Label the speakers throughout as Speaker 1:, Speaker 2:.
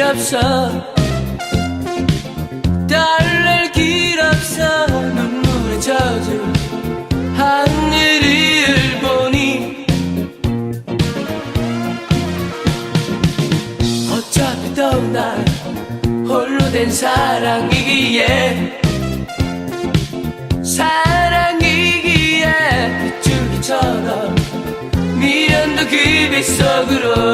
Speaker 1: 없어 달랠 길 없어 눈물에 젖은 하늘을 보니 어차피 또난 홀로 된 사랑이기에 사랑이기에 비추기처럼 미련도 그 빗속으로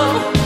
Speaker 1: Oh.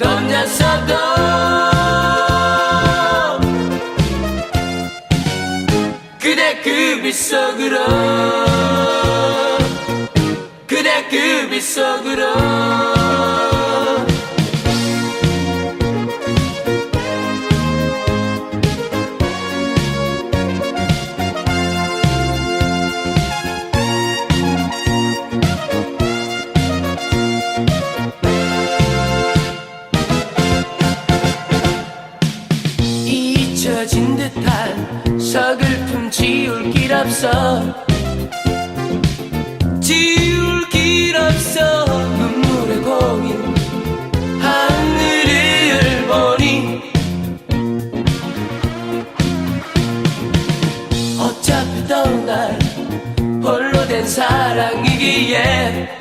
Speaker 1: 던졌어도 그대 그 빗속으로 그대 그 빗속으로 지울 길 없어. 지울 길 없어. 눈물의 공인 하늘을 보니 어차피 떠날 홀로 된 사랑이기에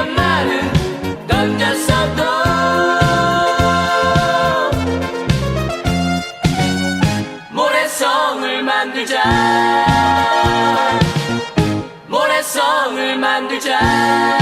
Speaker 1: 미련만은 던졌어도. 모래성을 만들자 모래성을 만들자. 모래성을 만들자